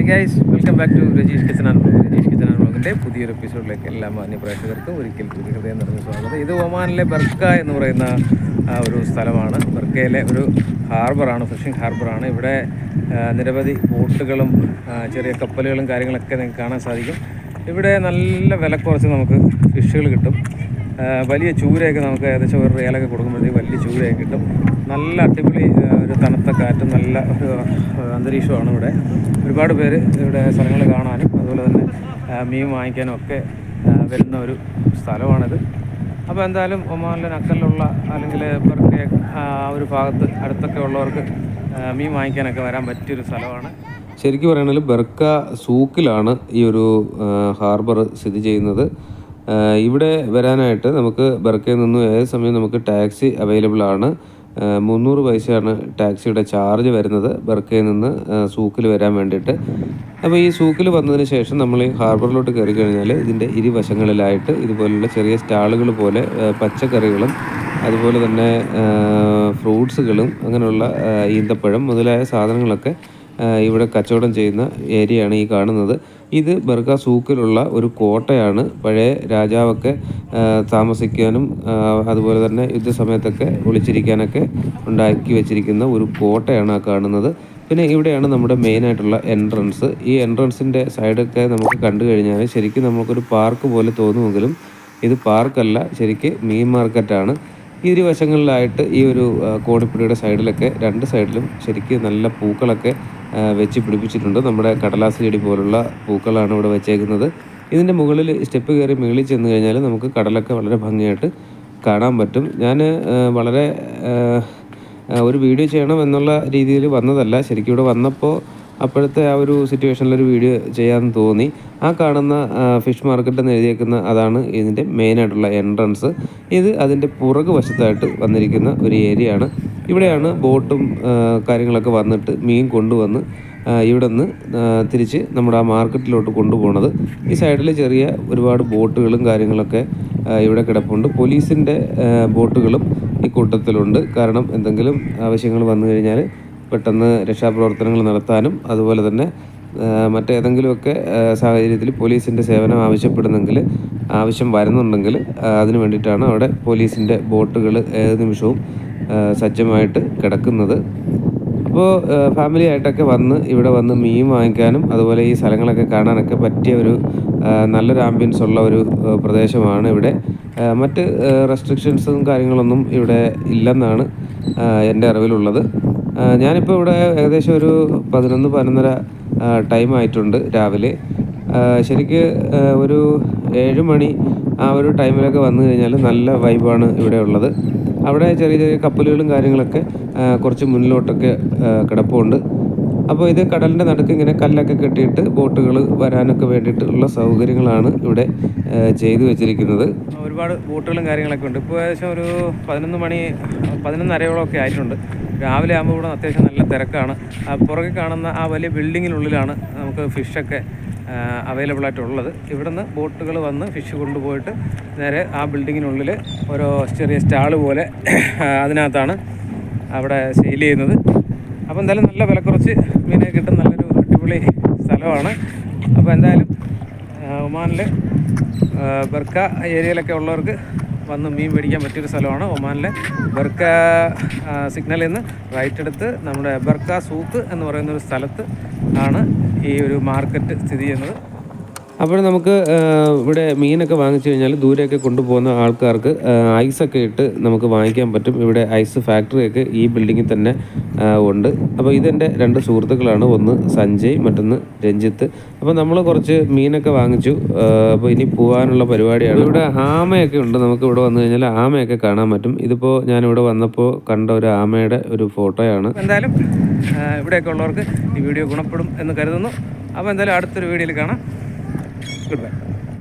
Hi guys welcome back to Rajeesh kitchen and blog Rajeesh kitchen and ബ്ലോഗിന്റെ പുതിയൊരു എപ്പിസോഡിലേക്ക് എല്ലാ മാന്യ പ്രേക്ഷകർക്കും ഒരിക്കൽ കൂടി ഹൃദയം നിറഞ്ഞ സ്വാഗതം. ഇത് ഒമാനിലെ ബർക്ക എന്ന് പറയുന്ന ഒരു സ്ഥലമാണ്. ബർക്കയിലെ ഒരു ഹാർബറാണ് ഫിഷിംഗ് ഹാർബറാണ്. ഇവിടെ നിരവധി ബോട്ടുകളും ചെറിയ കപ്പലുകളും കാര്യങ്ങളൊക്കെ നിങ്ങൾക്ക് കാണാൻ സാധിക്കും. ഇവിടെ നല്ല വില കുറച്ച് നമുക്ക് ഫിഷുകൾ കിട്ടും. വലിയ ചൂരയൊക്കെ നമുക്ക് ഏകദേശം ഒരു റിയലൊക്കെ കൊടുക്കുമ്പോഴത്തേക്ക് വലിയ ചൂരയൊക്കെ കിട്ടും. നല്ല അടിപൊളി ഒരു തണുത്ത കാറ്റും നല്ല ഒരു അന്തരീക്ഷമാണ് ഇവിടെ. ഒരുപാട് പേര് ഇവിടെ സ്ഥലങ്ങൾ കാണാനും അതുപോലെ തന്നെ മീൻ വാങ്ങിക്കാനും ഒക്കെ വരുന്ന ഒരു സ്ഥലമാണിത്. അപ്പോൾ എന്തായാലും ഒമാനിലെ നക്കലിലുള്ള അല്ലെങ്കിൽ ഇവർക്ക് ആ ഒരു ഭാഗത്ത് അടുത്തൊക്കെ ഉള്ളവർക്ക് മീൻ വാങ്ങിക്കാനൊക്കെ വരാൻ പറ്റിയൊരു സ്ഥലമാണ്. ശരിക്കും പറയുകയാണെങ്കിൽ ബർക്ക സൂക്കിലാണ് ഈ ഒരു ഹാർബർ സ്ഥിതി ചെയ്യുന്നത്. ഇവിടെ വരാനായിട്ട് നമുക്ക് ബർക്കയിൽ നിന്നും ഏത് സമയം നമുക്ക് ടാക്സി അവൈലബിൾ ആണ് മുന്നൂറ് പൈസയാണ് ടാക്സിയുടെ ചാർജ് വരുന്നത് ബർക്കയിൽ നിന്ന് സൂക്കിൽ വരാൻ വേണ്ടിയിട്ട്. അപ്പോൾ ഈ സൂക്കിൽ വന്നതിന് ശേഷം നമ്മൾ ഈ ഹാർബറിലോട്ട് കയറി കഴിഞ്ഞാൽ ഇതിന്റെ ഇരുവശങ്ങളിലായിട്ട് ഇതുപോലുള്ള ചെറിയ സ്റ്റാളുകൾ പോലെ പച്ചക്കറികളും അതുപോലെ തന്നെ ഫ്രൂട്ട്സുകളും അങ്ങനെയുള്ള ഈന്തപ്പഴം മുതലായ സാധനങ്ങളൊക്കെ ഇവിടെ കച്ചവടം ചെയ്യുന്ന ഏരിയയാണ് ഈ കാണുന്നത്. ഇത് ബർഗ സൂക്കിലുള്ള ഒരു കോട്ടയാണ്. പഴയ രാജാവൊക്കെ താമസിക്കാനും അതുപോലെ തന്നെ യുദ്ധസമയത്തൊക്കെ ഒളിച്ചിരിക്കാനൊക്കെ ഉണ്ടാക്കി വെച്ചിരിക്കുന്ന ഒരു കോട്ടയാണ് ആ കാണുന്നത്. പിന്നെ ഇവിടെയാണ് നമ്മുടെ മെയിനായിട്ടുള്ള എൻട്രൻസ് ഈ എൻട്രൻസിന്റെ സൈഡൊക്കെ നമുക്ക് കണ്ടു കഴിഞ്ഞാൽ ശരിക്കും നമുക്കൊരു പാർക്ക് പോലെ തോന്നുമെങ്കിലും ഇത് പാർക്കല്ല ശരിക്ക് മീൻ മാർക്കറ്റാണ് ഇരുവശങ്ങളിലായിട്ട് ഈ ഒരു ആ, സൈഡിലൊക്കെ രണ്ട് സൈഡിലും ശരിക്കും നല്ല പൂക്കളൊക്കെ വെച്ച് പിടിപ്പിച്ചിട്ടുണ്ട്. നമ്മുടെ കടലാസ് ചെടി പോലുള്ള പൂക്കളാണ് ഇവിടെ വെച്ചേക്കുന്നത്. ഇതിന്റെ മുകളിൽ സ്റ്റെപ്പ് കയറി മുകളിൽ ചെന്ന് കഴിഞ്ഞാൽ നമുക്ക് കടലൊക്കെ വളരെ ഭംഗിയായിട്ട് കാണാൻ പറ്റും. ഞാൻ വളരെ ഒരു വീഡിയോ ചെയ്യണം എന്നുള്ള രീതിയിൽ വന്നതല്ല. ശരിക്കും ഇവിടെ വന്നപ്പോൾ അപ്പോഴത്തെ ആ ഒരു സിറ്റുവേഷനിലൊരു വീഡിയോ ചെയ്യാൻ തോന്നി. ആ കാണുന്ന ഫിഷ് മാർക്കറ്റ് എന്ന് എഴുതിയേക്കുന്ന അതാണ് ഇതിന്റെ മെയിനായിട്ടുള്ള എൻട്രൻസ് ഇത് അതിന്റെ പുറകു വശത്തായിട്ട് വന്നിരിക്കുന്ന ഒരു ഏരിയ ആണ്. ഇവിടെയാണ് ബോട്ടും കാര്യങ്ങളൊക്കെ വന്നിട്ട് മീൻ കൊണ്ടുവന്ന് ഇവിടെ നിന്ന് തിരിച്ച് നമ്മുടെ ആ മാർക്കറ്റിലോട്ട് കൊണ്ടുപോകുന്നത് ഈ സൈഡിൽ ചെറിയ ഒരുപാട് ബോട്ടുകളും കാര്യങ്ങളൊക്കെ ഇവിടെ കിടപ്പുണ്ട്. പോലീസിന്റെ ബോട്ടുകളും ഈ കൂട്ടത്തിലുണ്ട്. കാരണം എന്തെങ്കിലും ആവശ്യങ്ങൾ വന്നു കഴിഞ്ഞാൽ പെട്ടെന്ന് രക്ഷാപ്രവർത്തനങ്ങൾ നടത്താനും അതുപോലെ തന്നെ മറ്റേതെങ്കിലുമൊക്കെ സാഹചര്യത്തിൽ പോലീസിന്റെ സേവനം ആവശ്യപ്പെടുന്നെങ്കിൽ ആവശ്യം വരുന്നുണ്ടെങ്കിൽ അതിനു വേണ്ടിയിട്ടാണ് അവിടെ പോലീസിന്റെ ബോട്ടുകൾ ഏത് നിമിഷവും സജ്ജമായിട്ട് കിടക്കുന്നത്. അപ്പോൾ ഫാമിലി ആയിട്ടൊക്കെ വന്ന് ഇവിടെ വന്ന് മീൻ വാങ്ങിക്കാനും അതുപോലെ ഈ സ്ഥലങ്ങളൊക്കെ കാണാനൊക്കെ പറ്റിയ ഒരു നല്ലൊരു ആംബിയൻസ് ഉള്ള ഒരു പ്രദേശമാണ് ഇവിടെ. മറ്റ് റെസ്ട്രിക്ഷൻസും കാര്യങ്ങളൊന്നും ഇവിടെ ഇല്ലെന്നാണ് എന്റെ അറിവിലുള്ളത്. ഞാനിപ്പോൾ ഇവിടെ ഏകദേശം ഒരു പതിനൊന്ന് പതിനൊന്നര ടൈം ആയിട്ടുണ്ട് രാവിലെ. ശരിക്ക് ഒരു ഏഴ് മണി ആ ഒരു ടൈമിലൊക്കെ വന്നു കഴിഞ്ഞാൽ നല്ല വൈബാണ് ഇവിടെ ഉള്ളത്. അവിടെ ചെറിയ ചെറിയ കപ്പലുകളും കാര്യങ്ങളൊക്കെ കുറച്ച് മുന്നിലോട്ടൊക്കെ കിടപ്പുണ്ട്. അപ്പോൾ ഇത് കടലിന്റെ നടുക്ക് ഇങ്ങനെ കല്ലൊക്കെ കെട്ടിയിട്ട് ബോട്ടുകൾ വരാനൊക്കെ വേണ്ടിയിട്ടുള്ള സൗകര്യങ്ങളാണ് ഇവിടെ ചെയ്തു വെച്ചിരിക്കുന്നത്. ഒരുപാട് ബോട്ടുകളും കാര്യങ്ങളൊക്കെ ഉണ്ട്. ഇപ്പോൾ ഏകദേശം ഒരു പതിനൊന്ന് മണി പതിനൊന്നരയോളമൊക്കെ ആയിട്ടുണ്ട്. രാവിലെ ആകുമ്പോൾ ഇവിടെ അത്യാവശ്യം നല്ല തിരക്കാണ്. പുറകെ കാണുന്ന ആ വലിയ ബിൽഡിങ്ങിനുള്ളിലാണ് നമുക്ക് ഫിഷൊക്കെ അവൈലബിൾ ആയിട്ടുള്ളത്. ഇവിടുന്ന് ബോട്ടുകൾ വന്ന് ഫിഷ് കൊണ്ടുപോയിട്ട് നേരെ ആ ബിൽഡിങ്ങിനുള്ളിൽ ഓരോ ചെറിയ സ്റ്റാൾ പോലെ അതിനകത്താണ് അവിടെ സെയിൽ ചെയ്യുന്നത്. അപ്പോൾ എന്തായാലും നല്ല വിലക്കുറച്ച് മീനെ കിട്ടും നല്ലൊരു അടിപൊളി സ്ഥലമാണ്. അപ്പോൾ എന്തായാലും ഒമാനിൽ ബർക്ക ഏരിയയിലൊക്കെ ഉള്ളവർക്ക് വന്ന് മീൻ പിടിക്കാൻ പറ്റിയൊരു സ്ഥലമാണ് ഒമാനിലെ ബർക്ക സിഗ്നലിൽ നിന്ന് റൈറ്റ് എടുത്ത് നമ്മുടെ ബർക്ക സൂക്ക് എന്ന് പറയുന്ന ഒരു സ്ഥലത്ത് ആണ് ഈ ഒരു മാർക്കറ്റ് സ്ഥിതി ചെയ്യുന്നത്. അപ്പോൾ നമുക്ക് ഇവിടെ മീനൊക്കെ വാങ്ങിച്ചു കഴിഞ്ഞാൽ ദൂരെയൊക്കെ കൊണ്ടുപോകുന്ന ആൾക്കാർക്ക് ഐസൊക്കെ ഇട്ട് നമുക്ക് വാങ്ങിക്കാൻ പറ്റും. ഇവിടെ ഐസ് ഫാക്ടറിയൊക്കെ ഈ ബിൽഡിങ്ങിൽ തന്നെ ഉണ്ട്. അപ്പോൾ ഇതെന്റെ രണ്ട് സുഹൃത്തുക്കളാണ്. ഒന്ന് സഞ്ജയ് മറ്റൊന്ന് രഞ്ജിത്ത്. അപ്പോൾ നമ്മൾ കുറച്ച് മീനൊക്കെ വാങ്ങിച്ചു. അപ്പോൾ ഇനി പോകാനുള്ള പരിപാടിയാണ്. ഇവിടെ ആമയൊക്കെ ഉണ്ട്. നമുക്ക് ഇവിടെ വന്നു കഴിഞ്ഞാൽ ആമയൊക്കെ കാണാൻ പറ്റും. ഇതിപ്പോൾ ഞാനിവിടെ വന്നപ്പോൾ കണ്ട ഒരു ആമയുടെ ഒരു ഫോട്ടോയാണ്. എന്തായാലും ഇവിടെയൊക്കെ ഉള്ളവർക്ക് ഈ വീഡിയോ ഗുണപ്പെടും എന്ന് കരുതുന്നു. അപ്പോൾ എന്തായാലും അടുത്തൊരു വീഡിയോയിൽ കാണാം. Goodbye.